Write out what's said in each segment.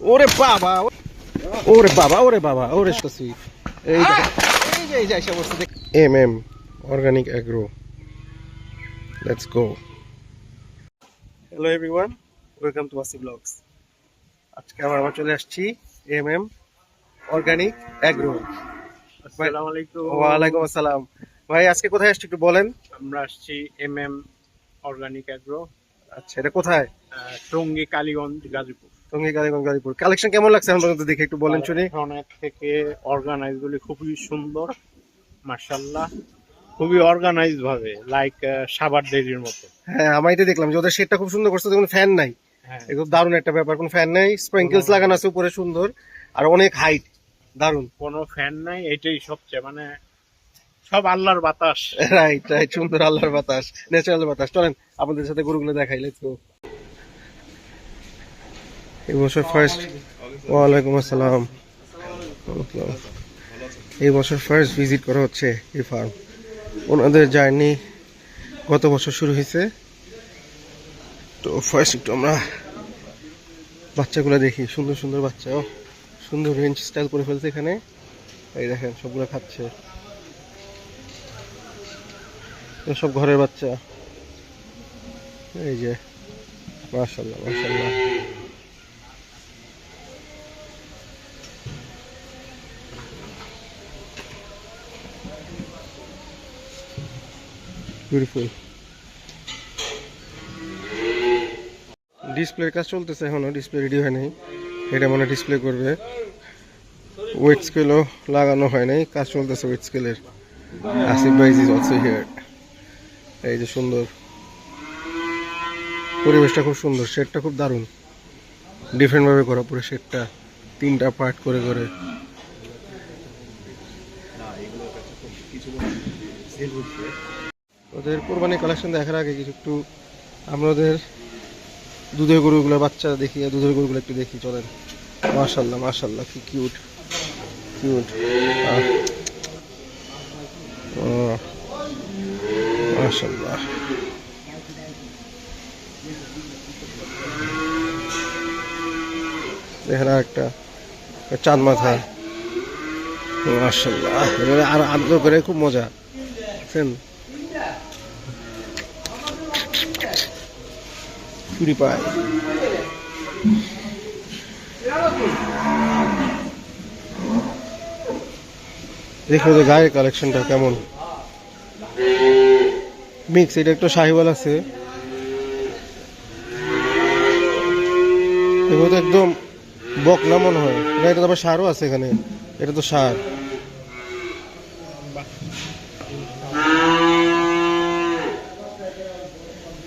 ওরে বাবা ওরে বাবা ওরে বাবা ওরে সসি এই দেখো, এই যে এই যে এসে বসে M M organic agro let's go hello everyone welcome to Wasi blogs আজকে আবার আমরা চলে আসছি এম এম অর্গানিক অ্যাগ্রো আসসালামু আলাইকুম। ওয়ালাইকুম আসসালাম। ভাই আজকে কোথায় আসছি একটু বলেন। আমরা আসছি এম এম অর্গানিক অ্যাগ্রো আচ্ছা এটা কোথায়? টঙ্গী কালীগঞ্জ গাজীপুর। টঙ্গী কালীগঞ্জ গাজীপুর কালেকশন কেমন লাগছে এখন পর্যন্ত দেখে একটু বলেন শুনি। অনেক থেকে খুবই সুন্দর মার্শাল্লাহ খুবই অর্গানাইজ ভাবে লাইক সাবার ডেরির মতো। হ্যাঁ আমি তো দেখলাম যে ওদের শেডটা খুব সুন্দর করছে কোনো ফ্যান নাই। হ্যাঁ। একদম দারুণ একটা ব্যাপার কোনো ফ্যান নাই স্প্রিঙ্কেলস লাগানো আছে উপরে সুন্দর আর অনেক হাইট দারুণ। কোনো ফ্যান নাই এটাই সবচেয়ে মানে সব আল্লাহর বাতাস। রাইট রাইট সুন্দর আল্লাহর বাতাস ন্যাচারাল বাতাস। চলেন আপনাদের সাথে গরুগুলো দেখাই লেটস গো এই বছর ফার্স্ট ওয়ালাইকুম আসসালাম। এই বছর ফার্স্ট ভিজিট করা হচ্ছে এই ফার্ম ওনাদের জার্নি গত বছর শুরু হয়েছে। তো ফার্স্ট একটু আমরা বাচ্চাগুলো দেখি, সুন্দর সুন্দর বাচ্চা সুন্দর রেঞ্জ স্টাইল করে ফেলছে এখানে। এই দেখেন, সবগুলো খাচ্ছে। সব ঘরের বাচ্চা। এই যে মাশাল্লাহ মাশাল্লাহ বিউটিফুল ডিসপ্লের কাজ চলতেছে এখনও ডিসপ্লে রেডি হয় নাই। এটা মনে ডিসপ্লে করবে। ওয়েট স্কেলও লাগানো হয় নাই, কাজ চলতেছে ওয়েট স্কেলের আসিফ ভাইজ ইজ অলসো হিয়ার এই যে সুন্দর। পরিবেশটা খুব সুন্দর শেডটা খুব দারুণ। ডিফারেন্ট ভাবে করা পুরো শেডটা তিনটা পার্ট করে করে। ওদের কোরবানি কালেকশন দেখার আগে কিছু একটু আমরা ওদের দুধের গরুগুলো বাচ্চা দেখি দুধের গরুগুলো একটু দেখি, চলেন। মাশাল্লাহ মাশাল্লাহ কি কিউট কিউট ও মাশাল্লাহ এখানে একটা চাঁদ মাথা মাশাল্লাহ আর আদ্র করে খুব মজা। বুঝছেন চুরি দেখো যে গায়ের কালেকশনটা কেমন। মিক্স, এটা একটু শাহিওয়াল আছে। এগুলো তো একদম বকনা মনে হয়। না এটা তো আবার সারও আছে এখানে। এটা তো সার।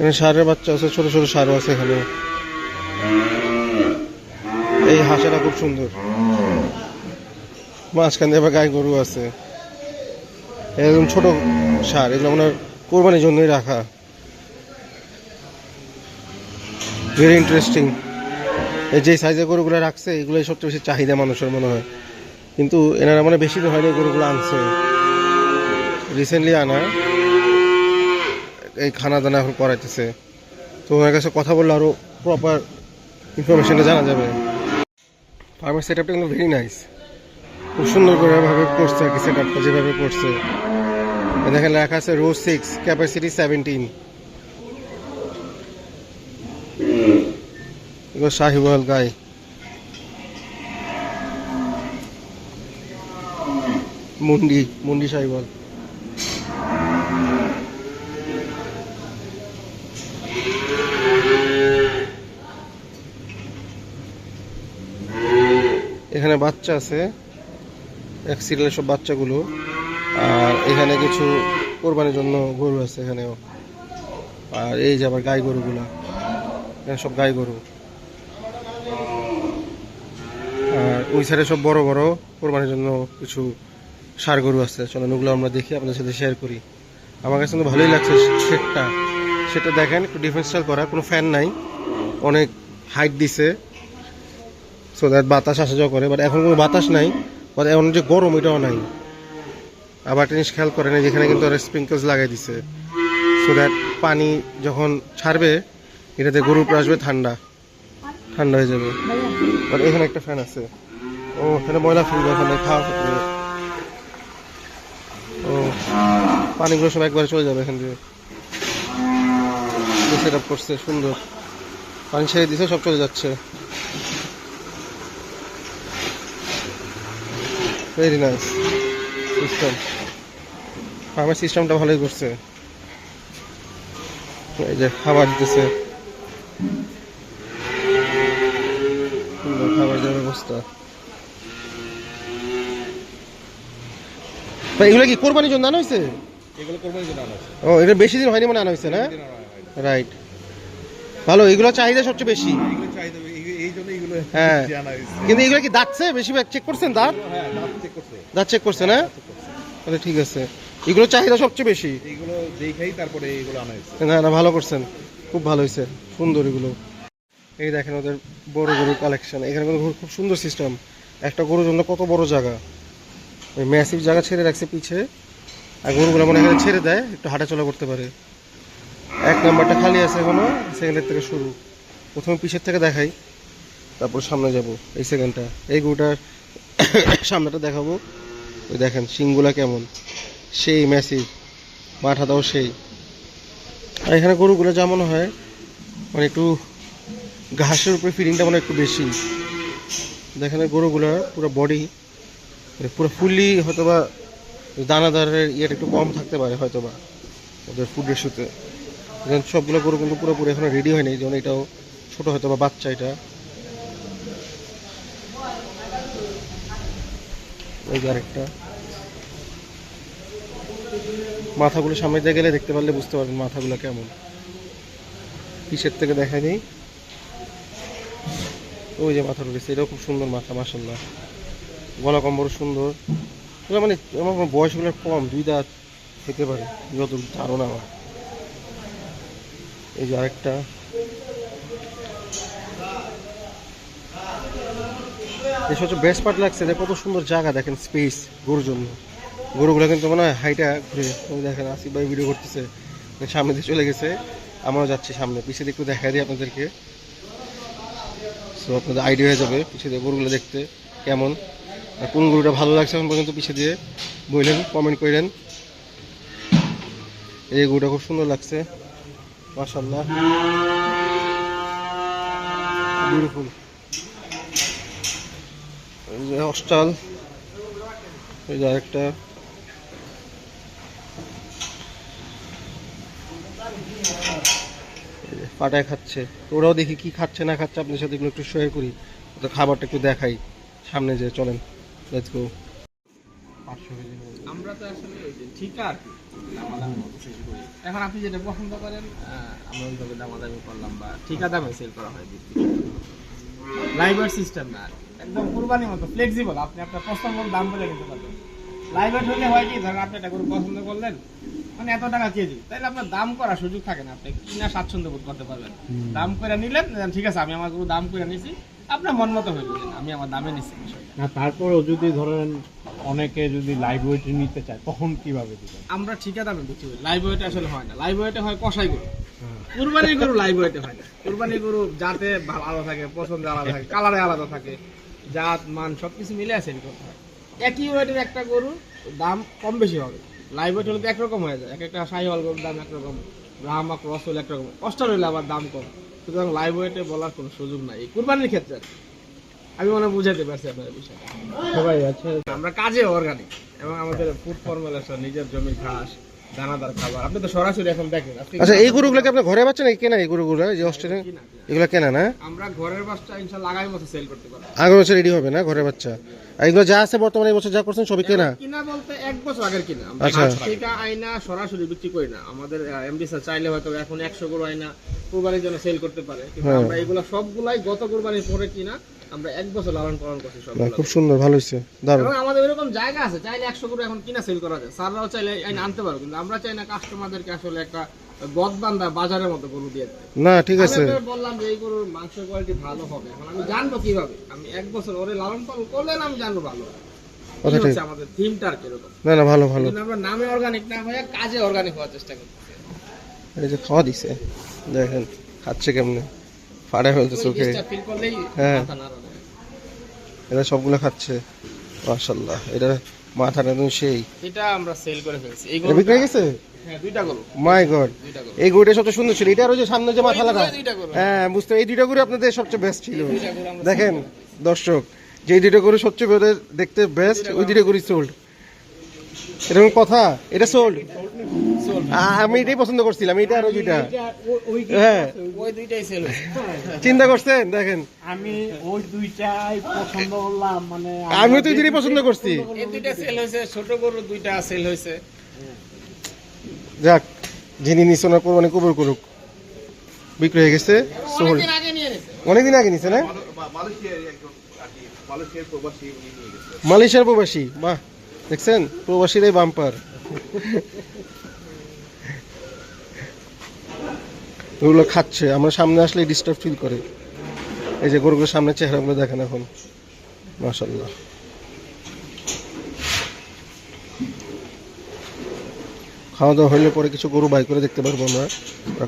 এখানে সারের বাচ্চা আছে, ছোট ছোট সারও আছে এখানে। এই হাঁসাটা খুব সুন্দর। মাঝখানে আবার গাই গরু আছে। একদম ছোট সার, এগুলো আপনার কোরবানির জন্যই রাখা। ভেরি ইন্টারেস্টিং এই যে সাইজের গরুগুলো রাখছে এগুলোই সবচেয়ে বেশি চাহিদা মানুষের মনে হয়। কিন্তু এনারা মানে বেশি দিন হয়নি গরুগুলো আনছে। রিসেন্টলি আনা। এই খানা দানা এখন করাইতেছে। তো ওনার কাছে কথা বললে আরও প্রপার ইনফরমেশনটা জানা যাবে। ফার্মের সেট আপটা কিন্তু ভেরি নাইস খুব সুন্দর করে ভাবে করছে আর কি সেট আপটা যেভাবে করছে। দেখেন লেখা আছে row six capacity seventeen Sahiwal গাই। মুন্ডি মুন্ডি শাহিওয়াল এখানে বাচ্চা আছে, এক সিরিয়ালের সব বাচ্চাগুলো। আর এখানে কিছু কোরবানির জন্য গরু আছে এখানেও। আর এই যে আবার গাই গরুগুলা, এখানে সব গাই গরু। আর ওই সাইডে সব বড় বড় কোরবানির জন্য কিছু সার গরু আছে। চলেন ওগুলো আমরা দেখি, আপনাদের সাথে শেয়ার করি। আমার কাছে কিন্তু ভালোই লাগছে সেটটা সেটা দেখেন, একটু ডিফেন্স করা, কোনো ফ্যান নাই। অনেক হাইট দিছে। সো দ্যাট বাতাস আসা যাওয়া করে বাট এখন কোনো বাতাস নাই বাট এখন যে গরম এটাও নাই। আবার জিনিস খেয়াল করেন যেখানে কিন্তু ওরা স্প্রিঙ্কলস লাগাই দিছে। সো দ্যাট পানি যখন ছাড়বে, এটাতে গরুর উপরে আসবে ঠান্ডা। ঠান্ডা হয়ে যাবে। আর এখানে একটা ফ্যান আছে। ও, এখানে ময়লা ফেলবে এখানে খাওয়া ফেলবে ও, পানিগুলো সব একবারে চলে যাবে এখান দিয়ে। সেট আপ করছে, সুন্দর। পানি ছেড়ে দিছে, সব চলে যাচ্ছে। ভেরি নাইস সিস্টেম ফার্মের সিস্টেমটা ভালোই করছে। এই যে খাবার দিতেছে। খাবার দেওয়ার ব্যবস্থা। এগুলো কি কোরবানির জন্য আনা হয়েছে। ও এটা বেশি দিন হয়নি মানে আনা হয়েছে না। রাইট ভালো এগুলো চাহিদা সবচেয়ে বেশি এগুলো চাহিদা এই- এই জন্য এগুলো হ্যাঁ। কিন্তু এগুলো কি দাঁতছে বেশিরভাগ চেক করছেন দাঁত? হ্যাঁ, দাঁত দাঁত চেক করছে না? তাহলে ঠিক আছে। এগুলো চাহিদা সবচেয়ে বেশি? এইগুলো দেখেই তারপরে এইগুলো আনা হয়েছে। না না ভালো করছেন। খুব ভালো হয়েছে। সুন্দর এগুলো। এই দেখেন ওদের বড় গরুর কালেকশন এখানে কিন্তু খুব সুন্দর সিস্টেম একটা গরুর জন্য কত বড় জায়গা। ওই ম্যাসিভ জায়গা ছেড়ে রাখছে পিছে। আর গরুগুলো মনে হয় এখানে ছেড়ে দেয় একটু হাঁটাচলা করতে পারে। এক নাম্বারটা খালি আছে এখনও সেকেন্ডের থেকে শুরু। প্রথমে পিছের থেকে দেখাই। তারপর সামনে যাব, এই সেকেন্ডটা এই গরুটার সামনেটা দেখাবো। ওই দেখেন, শিংগুলা কেমন? সেই ম্যাসিভ মাথাটাও সেই। আর এখানে গরুগুলো যেমন হয় মানে একটু ঘাসের উপরে ফিলিংটা মানে একটু বেশি। দেখেন গরুগুলোর পুরো বডি পুরো ফুললি হয়তো বা দানাদারের ইয়েটা একটু কম থাকতে পারে হয়তো বা ওদের ফুড যেমন সবগুলো গরু কিন্তু পুরোপুরি এখনও রেডি হয়নি যেমন এটাও ছোটো হয়তো বা বাচ্চা এটা। এই যে মাথাগুলো সামনে দিয়ে গেলে দেখতে পারলে বুঝতে পারবেন মাথাগুলো কেমন। কিসের থেকে দেখা নেই। ওই যে মাথা রয়েছে এটাও খুব সুন্দর মাথা মাসাল্লাহ গলা কম্বর সুন্দর। মানে আমার বয়সগুলো কম, দুই দাঁত হতে পারে যত ধারণা আমার। এই যে আরেকটা। এই সবচেয়ে বেস্ট পার্ট লাগছে কত সুন্দর জায়গা দেখেন স্পেস গরুর জন্য। গরুগুলো কিন্তু মনে হয় হাইটা ঘুরে দেখেন আসিফ ভাই ভিডিও করতেছে সামনে দিয়ে চলে গেছে, আমরাও যাচ্ছি সামনে পিছিয়ে একটু দেখা দিই আপনাদেরকে। সো আপনাদের আইডিয়া হয়ে যাবে পিছিয়ে দিয়ে গরুগুলো দেখতে কেমন, আর কোন গরুটা ভালো লাগছে এখন পর্যন্ত পিছিয়ে দিয়ে বললেন কমেন্ট করলেন এই গরুটা খুব সুন্দর লাগছে মার্শাল্লাহ বিউটিফুল অস্টাল এই যে আরেকটা। পাটায় খাচ্ছে। ওরাও দেখি কি খাচ্ছে, না খাচ্ছে আপনার সাথে এগুলো একটু শেয়ার করি। তো খাবারটা একটু দেখাই। সামনে যে, চলেন লেটস গো আমরা তো আসলে ঠিক আর এখন আপনি যেটা পছন্দ করেন আমরা ওইভাবে দামাদামি করলাম বা ঠিকা দামে সেল করা হয়। বিক্রি লাইভার সিস্টেম না। একদম কুরবানির মতো ফ্লেক্সিবল আপনি আপনার পছন্দ মতো দাম বলে কিনতে পারবেন। লাইভার হলে হয় কি ধরেন আপনি একটা গরু পছন্দ করলেন মানে এত টাকা কেজি তাইলে আপনার দাম করার সুযোগ থাকে না আপনি কিনা স্বাচ্ছন্দ্য বোধ করতে পারবেন। দাম করে নিলেন ঠিক আছে আমি আমার গরু দাম করে নিছি আপনার মন মতো হয়ে গেলেন আমি আমার দামে নিচ্ছি বিষয়টা না তারপরেও যদি ধরেন অনেকে যদি লাইভ ওয়েট নিতে চায় তখন কীভাবে দিবেন? আমরা ঠিকা দামে বিক্রি করি লাইভ ওয়েটে আসলে হয় না। লাইভ ওয়েটে হয় কষাই গরু। কুরবানির গরু লাইভ ওয়েটে হয় না। কুরবানির গরু জাতে ভালো আলাদা থাকে পছন্দে আলাদা থাকে কালারে আলাদা থাকে জাত মান সবকিছু মিলে আছে করতে একই ওয়েটের একটা গরু দাম কম বেশি হবে। লাইভ ওয়েট হলে তো একরকম হয়ে যায়। এক একটা সাইহল গরুর দাম একরকম রাহামা ক্রস হলে একরকম। কষ্টার হলে আবার দাম কম। সুতরাং লাইভ ওয়েটে বলার কোনো সুযোগ নাই। এই কুরবানির ক্ষেত্রে আমি মনে হয় বুঝাতে পারছি আপনার বিষয়টা। সবাই আছে। আমরা কাজে অর্গানিক এবং আমাদের ফুড ফর্মুলেশন নিজের জমির ঘাস দানাদার খাবার। আপনি তো সরাসরি এখন দেখেন আচ্ছা এই গরুগুলোকে আপনার ঘরে বাচ্চা নাকি কেনা এই গরুগুলো? যে অস্ট্রেলিয়া কিনা, কিনা। এগুলো কেনা না? আমরা ঘরের বাচ্চা ইনশাল্লাহ আগামী বছর সেল করতে পারব। আগামী বছর রেডি হবে না ঘরের বাচ্চা? আর যা আছে বর্তমানে এই বছর যা করছেন সবই কেনা? কিনা বলতে এক বছর আগের কিনা। আচ্ছা। গাছ থেকে সরাসরি বিক্রি করি না। আমাদের এমডি স্যার চাইলে হয়তো এখন একশো গরু আইনা কুরবানির জন্য সেল করতে পারে। কিন্তু হ্যাঁ। আমরা এগুলো সবগুলাই গত কুরবানির পরে কিনা। আমরা এক বছর লালন পালন করছি সবগুলো খুব সুন্দর ভালো হয়েছে। দারুণ। আমাদের এরকম জায়গা আছে চাইলে একশো এখন কিনা সেল করা যায়। স্যাররাও চাইলে আনতে পারো কিন্তু আমরা চাই না কাস্টমারদেরকে আসলে একটা গদবান্ধা বাজারের মতো গরু দিয়ে। না ঠিক আছে। বললাম যে এই গরুর মাংস কোয়ালিটি ভালো হবে। এখন আমি জানব কীভাবে? আমি এক বছর ওরে লালন পালন করলে আমি জানব ভালো কথা ঠিক আমাদের থিমটা আর কীরকম না না ভালো ভালো। আমরা নামে অর্গানিক না হয়ে কাজে অর্গানিক হওয়ার চেষ্টা করি। এই যে খাওয়া দিছে দেখেন খাচ্ছে কেমনে। ফাটা ফেলতে চোখে। হ্যাঁ। মাথা এরা সবগুলো খাচ্ছে। মাশাল্লাহ এটা মাথাটা একদম সেই। এটা আমরা সেল করে ফেলছি। এই বিক্রি গেছে হ্যাঁ মাই গড এই গরুটা সবচেয়ে সুন্দর ছিল। ওই যে সামনে যে হ্যাঁ বুঝতে এই দুইটা গরু আপনাদের সবচেয়ে বেস্ট ছিল। দেখেন দর্শক যে দুইটা গরু সবচেয়ে দেখতে বেস্ট ওই দুইটা গরু সোল্ড এরকম কথা? এটা সোল্ড আমি এটাই পছন্দ করছিলাম এটা আর দুইটা হ্যাঁ। ওই দুইটাই সেল চিন্তা করছেন? দেখেন। আমি ওই দুইটাই পছন্দ করলাম মানে আমিও তো এই দুইটাই পছন্দ করছি। এই দুইটা সেল হয়েছে ছোট গরু দুইটা সেল হয়েছে। যাক যিনি নিছে ওনার কোরবানি কবর করুক। বিক্রি হয়ে গেছে সোল্ড অনেকদিন আগে নিছে। অনেকদিন আগে নিছে না? মালয়েশিয়ার প্রবাসী মালয়েশিয়ার প্রবাসী বাহ। দেখছেন? প্রবাসীরাই বাম্পার ওগুলো খাচ্ছে, আমরা সামনে আসলে ডিস্টার্ব ফিল করে। এই যে গরুগুলোর সামনে চেহারাগুলো দেখেন এখন। মাশাল্লাহ খাওয়া দাওয়া হলে পরে কিছু গরু বাই করে দেখতে পারব আমরা।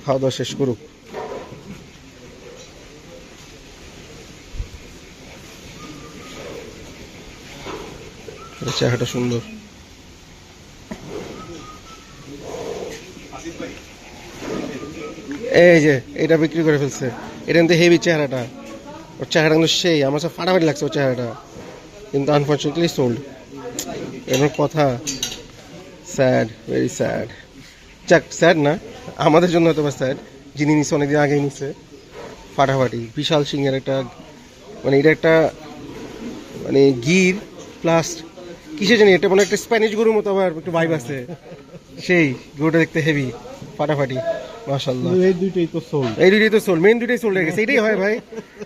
খাওয়া দাওয়া শেষ করুক। চেহারাটা সুন্দর। এই যে, এটা বিক্রি করে ফেলছে। এটা কিন্তু হেভি চেহারাটা। ওর চেহারাটা কিন্তু সেই, আমার সব ফাটাফাটি লাগছে ওর চেহারাটা। কিন্তু আনফর্চুনেটলি সোল্ড এরকম কথা। স্যাড ভেরি স্যাড যাক স্যাড না। আমাদের জন্য হয়তো বা স্যাড যিনি নিছে, অনেকদিন আগেই নিছে। ফাটাফাটি। বিশাল সিংয়ের একটা মানে এটা একটা মানে গির প্লাস কিসে জানি? এটা মানে একটা স্প্যানিশ গরুর মতো আবার একটু ভাইব আছে। সেই গরুটা দেখতে হেভি ফাটাফাটি এই দুইটাই তো সোল এই দুইটাই তো সোল মেন দুইটাই সোল গেছে। এটাই হয় ভাই।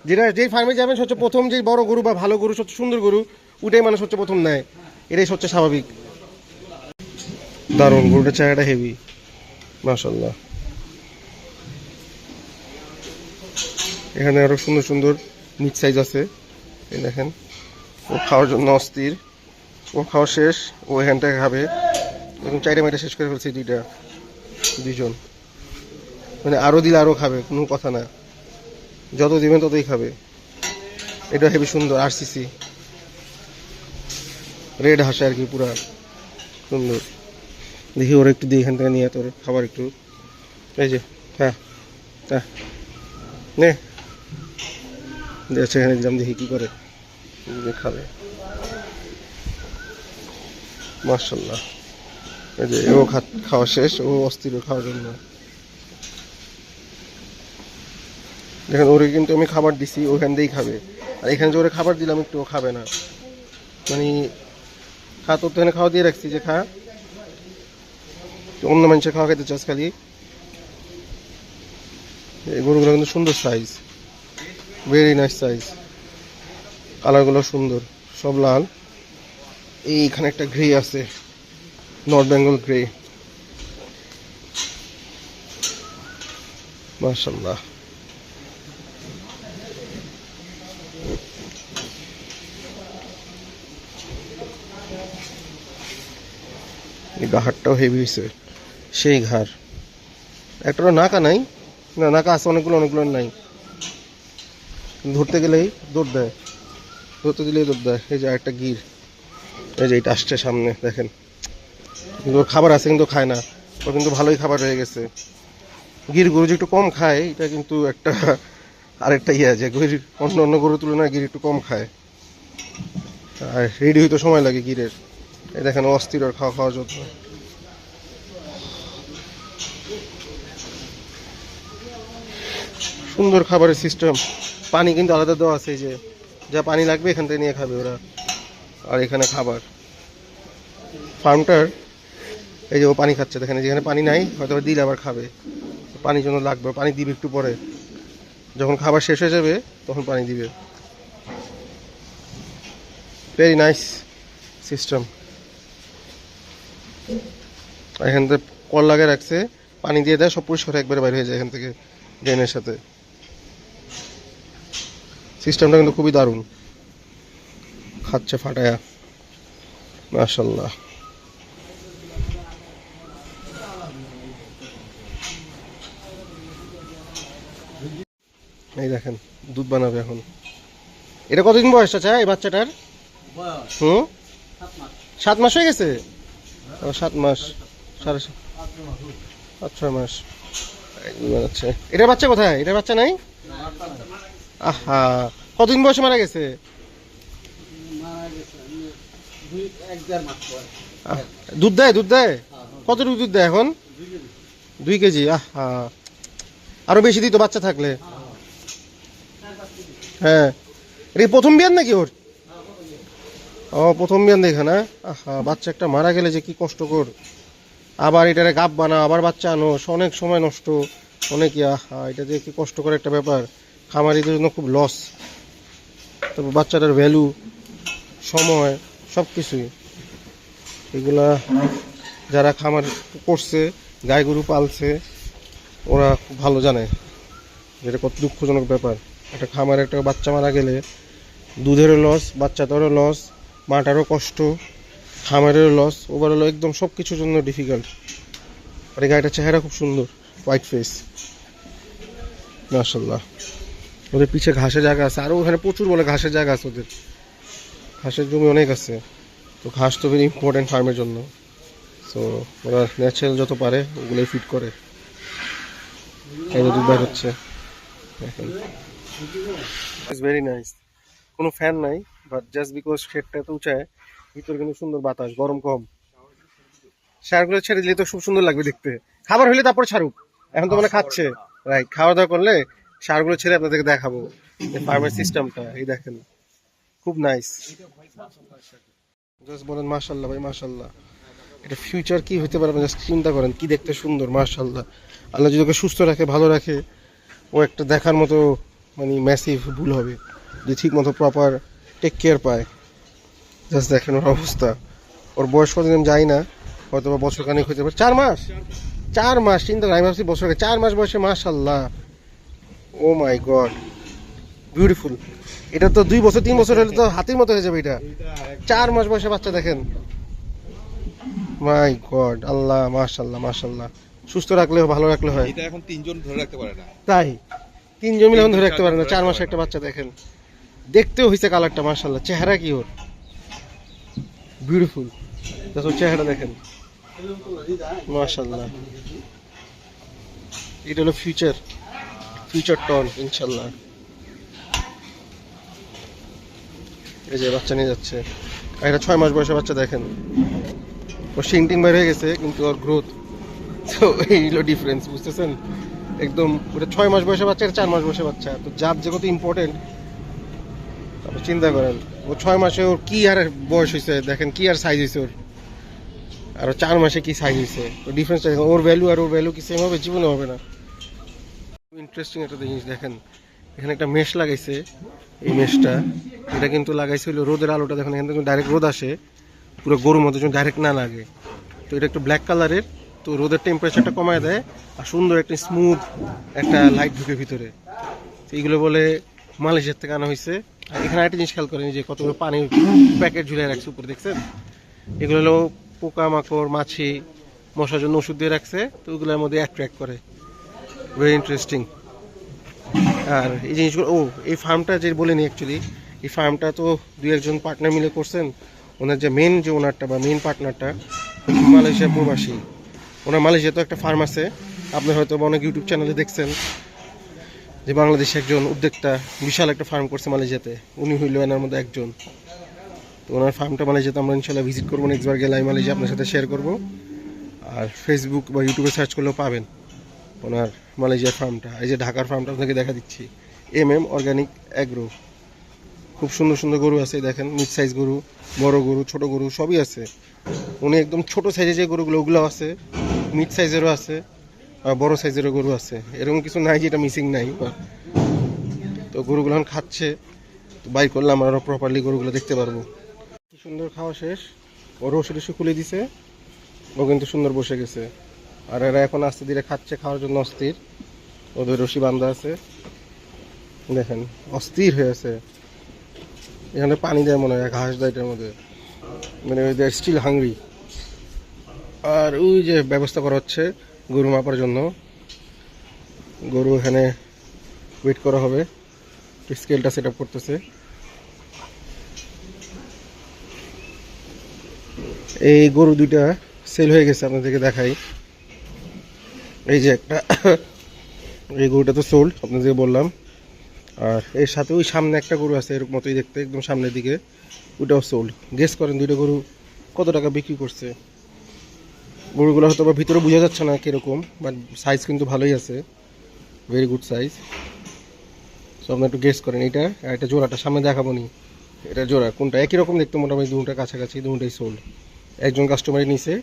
যেটা যেই ফার্মে যাবেন সবচেয়ে প্রথম যে বড় গরু বা ভালো গরু সবচেয়ে সুন্দর গরু ওটাই মানুষ হচ্ছে প্রথম নেয়। এটাই সবচেয়ে স্বাভাবিক। দারুণ গরুটার চেহারাটা হেভি মাশাল্লাহ এখানে আরও সুন্দর সুন্দর মিট সাইজ আছে। এই দেখেন ও খাওয়ার জন্য অস্থির। ও খাওয়া শেষ, ও এখান থেকে খাবে। এখন চারটে মেটে শেষ করে ফেলছে দুইটা, দুইজন। মানে আরও দিলে আরও খাবে, কোনো কথা না। যত দিবেন ততই খাবে। এটা হেবি সুন্দর আর আরসিসি রেড হাসে আর কি, পুরা সুন্দর। দেখি ওর একটু দিয়ে এখান থেকে নিয়ে তোর খাবার একটু। এই যে হ্যাঁ হ্যাঁ। নে। দেখছে এখানে দিলাম দেখি কী করে। খাবে। মার্শাল্লাহ এই যে ও খাওয়া শেষ, ও অস্থির খাওয়ার জন্য। দেখেন, ওরে কিন্তু আমি খাবার দিছি ওখান দিয়েই খাবে। আর এখানে যে ওরে খাবার দিলাম, একটু ও খাবে না। মানে খা, তোর তো এখানে খাওয়া দিয়ে রাখছি, যে খা। অন্য মানুষের খাওয়া খেতে চাস খালি? এই গরুগুলো কিন্তু সুন্দর সাইজ ভেরি নাইস সাইজ কালারগুলো সুন্দর, সব লাল। এইখানে একটা গ্রে আছে নর্থ বেঙ্গল গ্রে মার্শাল্লাহ এই ঘাড়টাও হেভি হয়েছে সেই ঘাড় একটারও নাকা নাই। না, নাকা আছে, অনেকগুলো অনেকগুলো নাই। ধরতে গেলেই দৌড় দেয়। ধরতে দিলেই দৌড় দেয়। এই যে একটা গির। এই যে এটা আসছে সামনে, দেখেন। কিন্তু ওর খাবার আছে, কিন্তু খায় না। ওর কিন্তু ভালোই খাবার হয়ে গেছে। গির গরু যে একটু কম খায়, এটা কিন্তু একটা আরেকটা ইয়ে আছে। গির অন্য অন্য গরুর তুলনায় গির একটু কম খায়। আর রেডি হইতে সময় লাগে গিরের। এই দেখেন, অস্থির ওর খাওয়া খাওয়ার জন্য সুন্দর খাবারের সিস্টেম পানি কিন্তু আলাদা দেওয়া আছে যে যা পানি লাগবে এখান থেকে নিয়ে খাবে ওরা। আর এখানে খাবার। ফার্মটার, এই যে ও পানি খাচ্ছে, দেখেন যেখানে পানি নাই, হয়তো দিলে আবার খাবে। পানির জন্য লাগবে পানি দিবে একটু পরে। যখন খাবার শেষ হয়ে যাবে, তখন পানি দিবে। ভেরি নাইস সিস্টেম এখান থেকে কল লাগিয়ে রাখছে, পানি দিয়ে দেয়, সব পরিষ্কার একবারে বাইরে হয়ে যায় এখান থেকে ড্রেনের সাথে। সিস্টেমটা কিন্তু খুবই দারুণ। খাচ্ছে ফাটায়া। মাশাল্লাহ এই দেখেন দুধ বানাবে এখন। এটা কতদিন বয়স আছে এই বাচ্চাটার? হুম? সাত মাস। হয়ে গেছে? সাত মাস। সাড়ে সাত। ছয় মাস বানাচ্ছে। এটার বাচ্চা কোথায়? এটার বাচ্চা নাই। আহা কতদিন বয়সে মারা গেছে? দুধ দেয় দুধ দেয়? কতটুকু দুধ দেয় এখন? দুই কেজি। আহা আরও বেশি দিত বাচ্চা থাকলে। হ্যাঁ এটা প্রথম বিয়ান নাকি ওর? ও প্রথম বিয়ান দেখে না আহা বাচ্চা একটা মারা গেলে যে কি কষ্টকর। আবার এটারে গাপ বানা আবার বাচ্চা আনো অনেক সময় নষ্ট। অনেক আহা এটা যে কি কষ্টকর একটা ব্যাপার। খামারিদের জন্য খুব লস তারপর বাচ্চাটার ভ্যালু সময়। সব কিছুই এগুলা যারা খামার করছে, গাই গরু পালছে, ওরা খুব ভালো জানে যেটা কত দুঃখজনক ব্যাপার। একটা খামারে একটা বাচ্চা মারা গেলে দুধেরও লস বাচ্চাটারও লস মাটারও কষ্ট, খামারেরও লস ওভারঅল একদম সব কিছুর জন্য ডিফিকাল্ট আর এই গাড়িটার চেহারা খুব সুন্দর হোয়াইট ফেস মার্শাল্লাহ ওদের পিছে ঘাসের জায়গা আছে আরও ওখানে প্রচুর বলে ঘাসের জায়গা আছে ওদের। ঘাসের জমি অনেক আছে। তো ঘাস তো ভেরি ইম্পর্টেন্ট ফার্মের জন্য। সো ওরা ন্যাচারাল যত পারে, ওগুলোই ফিট করে। এই হচ্ছে। ভেরি নাইস কোনো ফ্যান নাই বাট জাস্ট বিকজ শেডটা এত উঁচায় ভিতরে কিন্তু সুন্দর বাতাস, গরম কম। সারগুলো ছেড়ে দিলে তো খুব সুন্দর লাগবে দেখতে। খাবার হলে তারপর ছাড়ুক। এখন তো মানে খাচ্ছে। রাইট খাওয়া দাওয়া করলে সারগুলো ছেড়ে আপনাদেরকে দেখাবো। ফার্মের সিস্টেমটা এই দেখেন। খুব নাইস জাস্ট বলেন মাশাল্লাহ ভাই মাশাল্লাহ এটা ফিউচার কি হতে পারে জাস্ট চিন্তা করেন, কি দেখতে সুন্দর মাশাল্লাহ আল্লাহ যদি ওকে সুস্থ রাখে, ভালো রাখে, ও একটা দেখার মতো মানে ম্যাসিভ ভুল হবে, যে ঠিক মতো প্রপার টেক কেয়ার পায়। জাস্ট দেখেন ওর অবস্থা। ওর বয়স কতদিন আমি যাই না হয়তো বা বছর খানিক হতে পারে। চার মাস! চার মাস, চিন্তা আমি ভাবছি বছর চার মাস বয়সে মাশাল্লাহ ও মাই গড বিউটিফুল এটা তো দুই বছর তিন বছর হলে তো হাতির মতো হয়ে যাবে এটা। চার মাস বয়সে বাচ্চা দেখেন। মাই গড আল্লাহ মাশাল্লাহ মাশাল্লাহ সুস্থ রাখলে ভালো রাখলে হয়। এটা এখন তিনজন ধরে রাখতে পারে না। তাই? তিনজন মিলে এখন ধরে রাখতে পারে না। চার মাসে একটা বাচ্চা দেখেন। দেখতেও হয়েছে কালারটা মাশাল্লাহ চেহারা কি ওর? বিউটিফুল ওর চেহারা দেখেন। মাশাল্লাহ এটা হলো ফিউচার ফিউচার টন ইনশাল্লাহ এই যে বাচ্চা নিয়ে যাচ্ছে। আর এটা ছয় মাস বয়সে বাচ্চা দেখেন। ওর শিং টিং বের হয়ে গেছে, কিন্তু ওর গ্রোথ তো এই হলো ডিফারেন্স বুঝতেছেন? একদম ওটা ছয় মাস বয়সে বাচ্চা চার মাস বয়সে বাচ্চা। তো জাত যে কত ইম্পর্টেন্ট তারপর চিন্তা করেন। ও ছয় মাসে ওর কি আর বয়স হয়েছে দেখেন কি আর সাইজ হয়েছে ওর। আর চার মাসে কি সাইজ হয়েছে তো ডিফারেন্স ওর ভ্যালু আর ওর ভ্যালু কি সেম হবে? জীবনে হবে না। ইন্টারেস্টিং একটা জিনিস, দেখেন। এখানে একটা মেশ লাগাইছে। এই মেশটা এটা কিন্তু লাগাইছিল রোদের আলোটা, দেখেন, এখান থেকে ডাইরেক্ট রোদ আসে, পুরো গরুর যেন ডাইরেক্ট না লাগে। তো এটা একটু ব্ল্যাক কালারের তো রোদের টেম্পারেচারটা কমায় দেয়, আর সুন্দর একটা স্মুথ একটা লাইট ঢুকে ভিতরে। তো এইগুলো বলে মালয়েশিয়ার থেকে আনা হয়েছে আর এখানে একটা জিনিস খেয়াল করেন যে কতগুলো পানির প্যাকেট ঝুলে রাখছে উপরে, দেখছেন? এগুলো হলো পোকামাকড়, মাছি মশার জন্য ওষুধ দিয়ে রাখছে, তো ওগুলোর মধ্যে অ্যাট্রাক্ট করে। ভেরি ইন্টারেস্টিং আর এই জিনিসগুলো, ও, এই ফার্মটা যে বলিনি অ্যাকচুয়ালি এই ফার্মটা তো দুই একজন পার্টনার মিলে করছেন। ওনার যে মেন যে ওনারটা বা মেন পার্টনারটা মালয়েশিয়া প্রবাসী। ওনার মালয়েশিয়াতে একটা ফার্ম আছে। আপনার হয়তো অনেক ইউটিউব চ্যানেলে দেখছেন যে বাংলাদেশে একজন উদ্যোক্তা বিশাল একটা ফার্ম করছে মালয়েশিয়াতে। উনি হইল এনার মধ্যে একজন। তো ওনার ফার্মটা মালয়েশিয়াতে আমরা ইনশাল্লাহ ভিজিট করব। নেক্সট বার গেলে আমি মালয়েশিয়া আপনার সাথে শেয়ার করব। আর ফেসবুক বা ইউটিউবে সার্চ করলেও পাবেন। ওনার মালয়েশিয়ার ফার্মটা, এই যে ঢাকার ফার্মটা আপনাকে দেখা দিচ্ছি। এম এম অর্গ্যানিক অ্যাগ্রো খুব সুন্দর সুন্দর গরু আছে, দেখেন, মিড সাইজ গরু, বড় গরু, ছোট গরু, সবই আছে। উনি একদম ছোট সাইজের যে গরুগুলো ওগুলো আছে, মিড সাইজেরও আছে, আর বড় সাইজেরও গরু আছে। এরকম কিছু নাই যেটা মিসিং নাই তো গরুগুলো এখন খাচ্ছে বাই করলে আমরা প্রপারলি গরুগুলো দেখতে পারব। কি সুন্দর খাওয়া শেষ, ওর ওষুধ খুলে দিছে, ও কিন্তু সুন্দর বসে গেছে। আর এরা এখন আস্তে ধীরে খাচ্ছে, খাওয়ার জন্য অস্থির। ওদের রশি বান্ধা আছে। দেখেন, অস্থির হয়ে আছে। এখানে পানি দেয় মনে হয়, ঘাস দেয় এটার মধ্যে। মানে দে স্টিল হাংরি আর ওই যে ব্যবস্থা করা হচ্ছে, গরু মাপার জন্য। গরু এখানে ওয়েট করা হবে। স্কেলটা সেট আপ করতেছে। এই গরু দুইটা সেল হয়ে গেছে, আপনাদেরকে দেখাই। এই যে একটা, এই গরুটা তো সোল্ড আপনাদেরকে বললাম। আর এর সাথে ওই সামনে একটা গরু আছে এর মতোই দেখতে, একদম সামনের দিকে। ওইটাও সোল্ড গেস করেন, দুইটা গরু কত টাকা বিক্রি করছে? গরুগুলো হয়তো বা ভিতরে বোঝা যাচ্ছে না কীরকম বাট সাইজ কিন্তু ভালোই আছে। ভেরি গুড সাইজ সো আপনি একটু গেস করেন এটা, আর এটা জোড়াটা সামনে দেখাবো নি। এটা জোড়া, কোনটা? একই রকম দেখতে মোটামুটি দুটা কাছাকাছি, দুটাই সোল্ড একজন কাস্টমারই নিছে,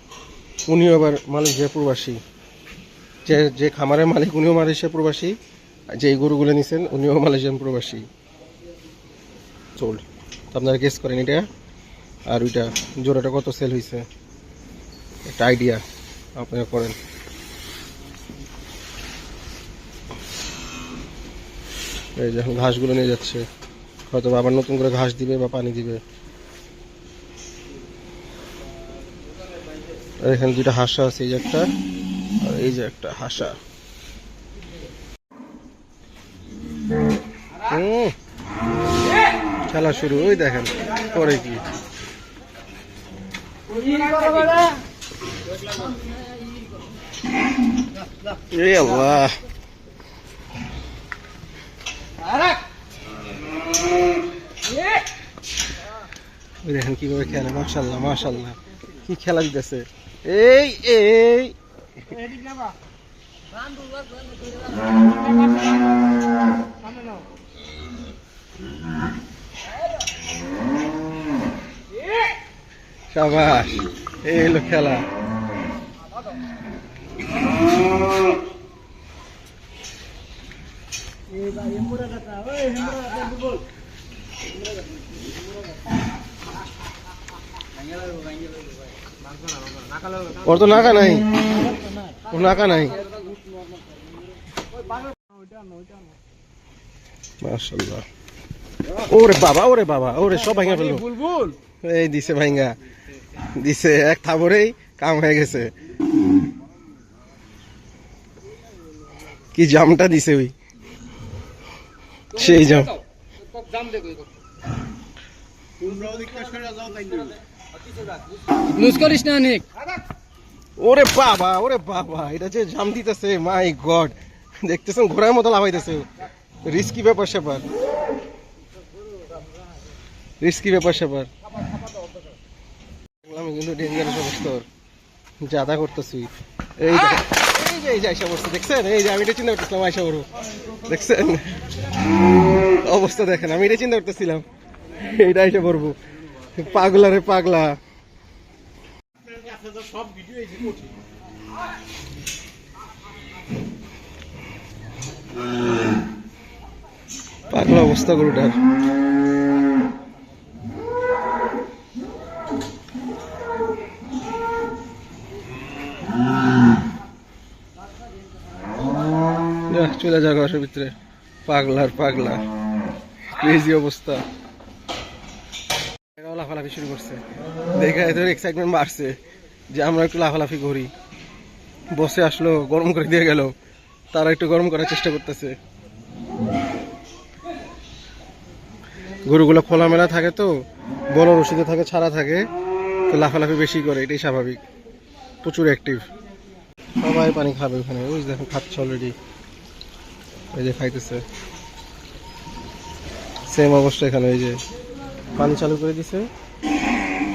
উনিও আবার মালয়েশিয়া প্রবাসী। যে যে খামারের মালিক উনিও মালয়েশিয়া প্রবাসী যে এই গরুগুলো নিছেন উনিও মালয়েশিয়ান প্রবাসী। তো আপনারা গেস করেন এটা? আর ওইটা জোড়াটা কত সেল হয়েছে একটা আইডিয়া আপনারা করেন। এই যে এখন ঘাসগুলো নিয়ে যাচ্ছে। হয়তো আবার নতুন করে ঘাস দিবে বা পানি দিবে। আর এখানে দুইটা হাসা আছে, এই একটা। এই যে একটা হাসা। খেলা শুরু, ওই দেখেন, পরে কি? দেখেন কীভাবে খেলে মাশাল্লাহ মাশাল্লাহ কি খেলা দিতেছে? এই এই সাবাস এই হলো খেলা। ওর তো নাকা নাই। নাকা নাই। মাশাল্লাহ ওরে বাবা ওরে বাবা ওরে সব ভাঙা ফেলল বুলবুল। এই দিছে ভাইঙ্গা দিছে এক থাবরেই কাম হয়ে গেছে। কি জামটা দিছে ওই? সেই জাম। লুজ করিস না অনেক ওরে বাবা ওরে বাবা, এটা যে জাম দিতেছে মাই গড দেখতেছেন, ঘোড়ার মতো লাভাইতেছে রিস্কি ব্যাপার স্যাপার। রিস্কি ব্যাপার স্যাপার। দেখলাম কিন্তু ডেঞ্জারাস অবস্থা ওর। জাদা করতেছি। এই এই যে এই যে আইসা বসছে, দেখছেন? এই যে, আমি এটা চিন্তা করতেছিলাম আইসা বড়। দেখছেন? অবস্থা দেখেন, আমি এটা চিন্তা করতেছিলাম। এইটা আইসা পড়ব পাগলা রে পাগলা। পাগলা অবস্থা গরুটার। চলে যাক বাসার ভিতরে। পাগলার পাগলা ক্রেজি অবস্থা। লাফালাফি শুরু করছে। দেখে এদের এক্সাইটমেন্ট বাড়ছে। যে আমরা একটু লাফালাফি করি। বসে আসলো, গরম করে দিয়ে গেল। তারা একটু গরম করার চেষ্টা করতেছে। গরুগুলো খোলামেলা থাকে তো, বড় রশিদে থাকে, ছাড়া থাকে, তো লাফালাফি বেশি করে, এটাই স্বাভাবিক। প্রচুর অ্যাক্টিভ সবাই পানি খাবে ওখানে। ওই যে দেখেন, খাচ্ছে অলরেডি এই যে খাইতেছে। সেম অবস্থা এখানে এই যে। পানি চালু করে দিছে।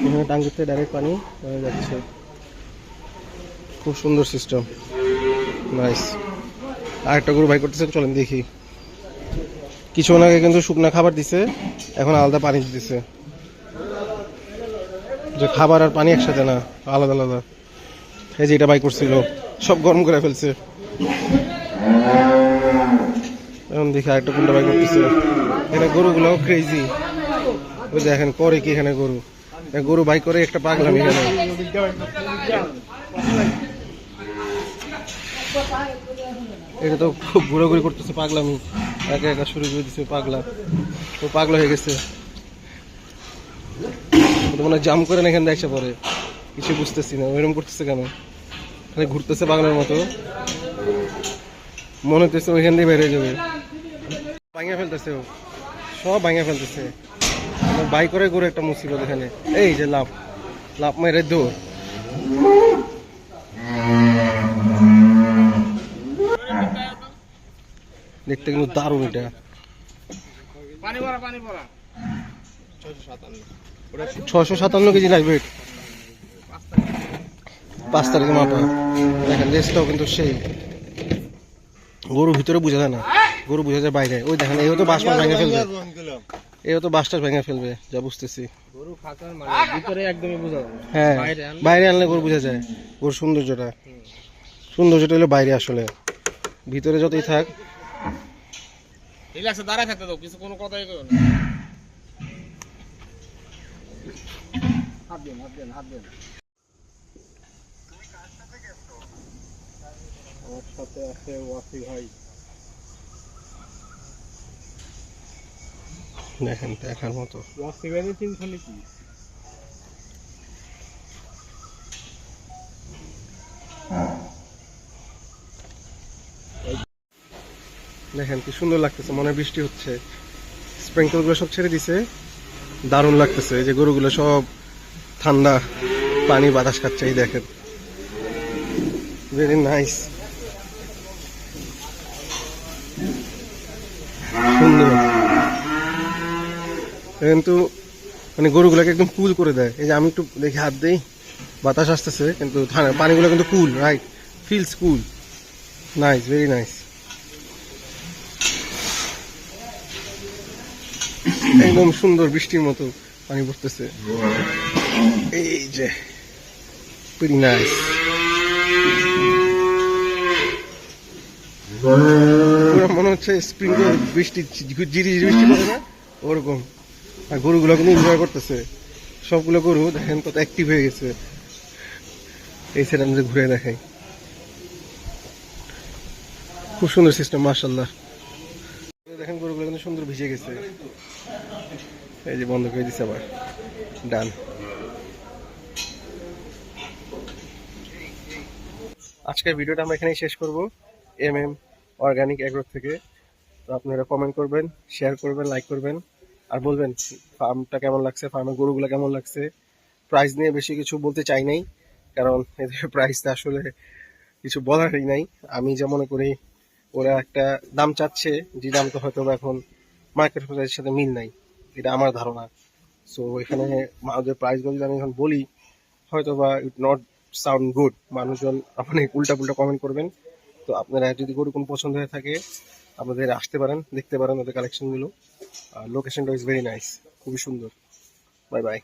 এখানে টাঙ্গিতে ডাইরেক্ট পানি যাচ্ছে। খুব সুন্দর সিস্টেম নাইস আর একটা গরু ভাই করতেছে, চলেন দেখি। কিছুক্ষণ আগে কিন্তু শুকনো খাবার দিছে, এখন আলাদা পানি দিতেছে। যে খাবার আর পানি একসাথে না, আলাদা আলাদা। এই যে এটা বাই করছিল, সব গরম করে ফেলছে। এখন দেখি আরেকটা কোনটা বাই করতেছে। এখানে গরুগুলোও ক্রেজি ওই দেখেন, করে কি এখানে গরু? গরু বাই করে একটা পাগলাম এখানে। এটা তো খুব ঘোরাঘুরি করতেছে, পাগলামি। একা একা শুরু করে দিচ্ছে পাগলা। ও পাগলা হয়ে গেছে। মনে হয় জাম করে না দেখছে পরে কিছু বুঝতেছি না, ওইরকম করতেছে কেন? খালি ঘুরতেছে পাগলার মতো। মনে হতেছে ওইখান দিয়ে বেরিয়ে যাবে। ভাঙিয়ে ফেলতেছে ও। সব ভাঙে ফেলতেছে। বাই করে গরু একটা মুসিবত এখানে। এই যে লাভ লাভ মেরে দৌড়। দেখতে কিন্তু দারুণ এটা। পানি ভরা পানি ভরা। ছশো সাতান্ন কেজি লাগবে পাঁচ তারিখে মাপা। দেখেন রেসটাও কিন্তু সেই। গরু ভিতরে বোঝা যায় না। গরু বোঝা যায় বাইরে। ওই দেখেন এও তো বাস মাস ভেঙে ফেলবে। এও তো বাসটা ভেঙে ফেলবে যা বুঝতেছি। গরু মানে ভিতরে একদমই বোঝা যাবে হ্যাঁ বাইরে আনলে- বাইরে আনলে গরু বোঝা যায়। গরুর সৌন্দর্যটা। সৌন্দর্যটা হলো বাইরে আসলে। ভিতরে যতই থাক রিল্যাক্সে দাঁড়ায় থাকতে দাও কিছু কোনো কথাই করো না। হাত দেন হাত দেন হাত দেন। আমার সাথে আছে ওয়াসি ভাই। দেখেন দেখার মতো। ওয়াসি ভাইয়ের চিনছো নাকি দেখেন কি সুন্দর লাগতেছে, মনে বৃষ্টি হচ্ছে। স্প্রিঙ্কলগুলো সব ছেড়ে দিছে। দারুণ লাগতেছে, এই যে গরুগুলো সব ঠান্ডা পানি বাতাস খাচ্ছে, এই দেখেন। ভেরি নাইস সুন্দর। কিন্তু মানে গরুগুলোকে একদম কুল করে দেয়। এই যে আমি একটু দেখি, হাত দেই, বাতাস আসতেছে, কিন্তু পানিগুলো কিন্তু cool right feels cool. Nice very nice একদম সুন্দর বৃষ্টির মতো পানি পড়তেছে। এই যে পুরো মনে হচ্ছে স্প্রিঙ্কল বৃষ্টি ঝিরি বৃষ্টি পড়ে না? ওরকম। আর গরুগুলো কিন্তু এনজয় করতেছে। সবগুলো গরু দেখেন কত অ্যাক্টিভ হয়ে গেছে। এই সাইড আমি ঘুরে দেখাই। খুব সুন্দর সিস্টেম মার্শাল্লাহ দেখেন গরুগুলো কিন্তু সুন্দর ভিজে গেছে। এই যে বন্ধ করে দিছে আবার। ডান। আজকের ভিডিওটা আমরা এখানেই শেষ করব। এম এম অর্গানিক এগ্রো থেকে। তো আপনারা কমেন্ট করবেন শেয়ার করবেন লাইক করবেন। আর বলবেন ফার্মটা কেমন লাগছে? ফার্মের গরুগুলো কেমন লাগছে? প্রাইস নিয়ে বেশি কিছু বলতে চাই নাই। কারণ এদের প্রাইসটা আসলে কিছু বলারই নাই। আমি যা মনে করি, ওরা একটা দাম চাচ্ছে, যে দাম তো হয়তো এখন মার্কেট প্রাইসের সাথে মিল নাই। এটা আমার ধারণা। সো এখানে মানুষের প্রাইসগুলো যদি আমি এখন বলি হয়তো বা ইট নট সাউন্ড গুড মানুষজন আপনি উল্টা পুল্টা কমেন্ট করবেন। তো আপনারা যদি গরু কোনো পছন্দ হয়ে থাকে আপনাদের আসতে পারেন, দেখতে পারেন ওদের কালেকশনগুলো আর লোকেশনটা ইজ ভেরি নাইস খুবই সুন্দর। Bye bye